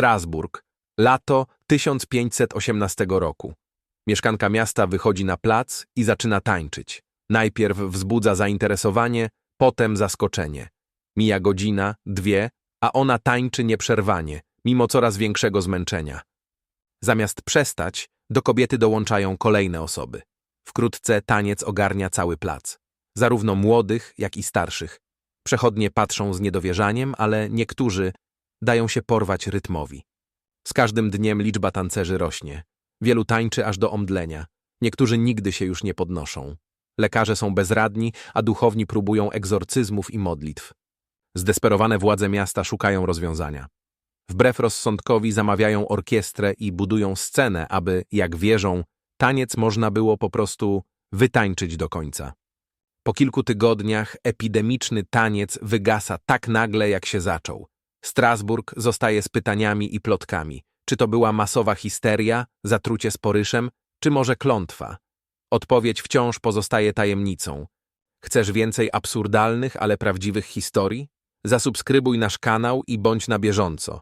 Strasburg, lato 1518 roku. Mieszkanka miasta wychodzi na plac i zaczyna tańczyć. Najpierw wzbudza zainteresowanie, potem zaskoczenie. Mija godzina, dwie, a ona tańczy nieprzerwanie, mimo coraz większego zmęczenia. Zamiast przestać, do kobiety dołączają kolejne osoby. Wkrótce taniec ogarnia cały plac. Zarówno młodych, jak i starszych. Przechodnie patrzą z niedowierzaniem, ale niektórzy dają się porwać rytmowi. Z każdym dniem liczba tancerzy rośnie. Wielu tańczy aż do omdlenia. Niektórzy nigdy się już nie podnoszą. Lekarze są bezradni, a duchowni próbują egzorcyzmów i modlitw. Zdesperowane władze miasta szukają rozwiązania. Wbrew rozsądkowi zamawiają orkiestrę i budują scenę, aby, jak wierzą, taniec można było po prostu wytańczyć do końca. Po kilku tygodniach epidemiczny taniec wygasa tak nagle, jak się zaczął. Strasburg zostaje z pytaniami i plotkami. Czy to była masowa histeria, zatrucie sporyszem, czy może klątwa? Odpowiedź wciąż pozostaje tajemnicą. Chcesz więcej absurdalnych, ale prawdziwych historii? Zasubskrybuj nasz kanał i bądź na bieżąco.